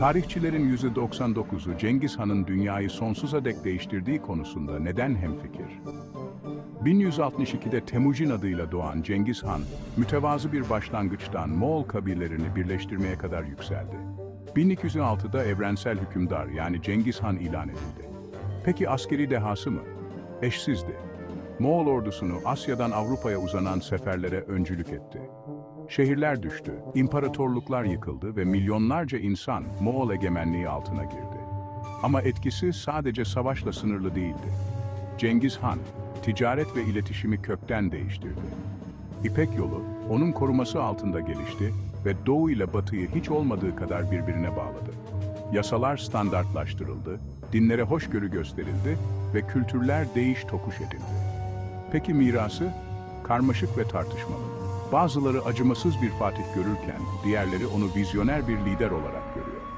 Tarihçilerin %99'u Cengiz Han'ın dünyayı sonsuza dek değiştirdiği konusunda neden hemfikir? 1162'de Temujin adıyla doğan Cengiz Han, mütevazı bir başlangıçtan Moğol kabirlerini birleştirmeye kadar yükseldi. 1206'da evrensel hükümdar yani Cengiz Han ilan edildi. Peki askeri dehası mı? Eşsizdi. Moğol ordusunu Asya'dan Avrupa'ya uzanan seferlere öncülük etti. Şehirler düştü, imparatorluklar yıkıldı ve milyonlarca insan Moğol egemenliği altına girdi. Ama etkisi sadece savaşla sınırlı değildi. Cengiz Han, ticaret ve iletişimi kökten değiştirdi. İpek yolu, onun koruması altında gelişti ve Doğu ile Batı'yı hiç olmadığı kadar birbirine bağladı. Yasalar standartlaştırıldı, dinlere hoşgörü gösterildi ve kültürler değiş tokuş edildi. Peki mirası? Karmaşık ve tartışmalı. Bazıları acımasız bir Fatih görürken, diğerleri onu vizyoner bir lider olarak görüyor.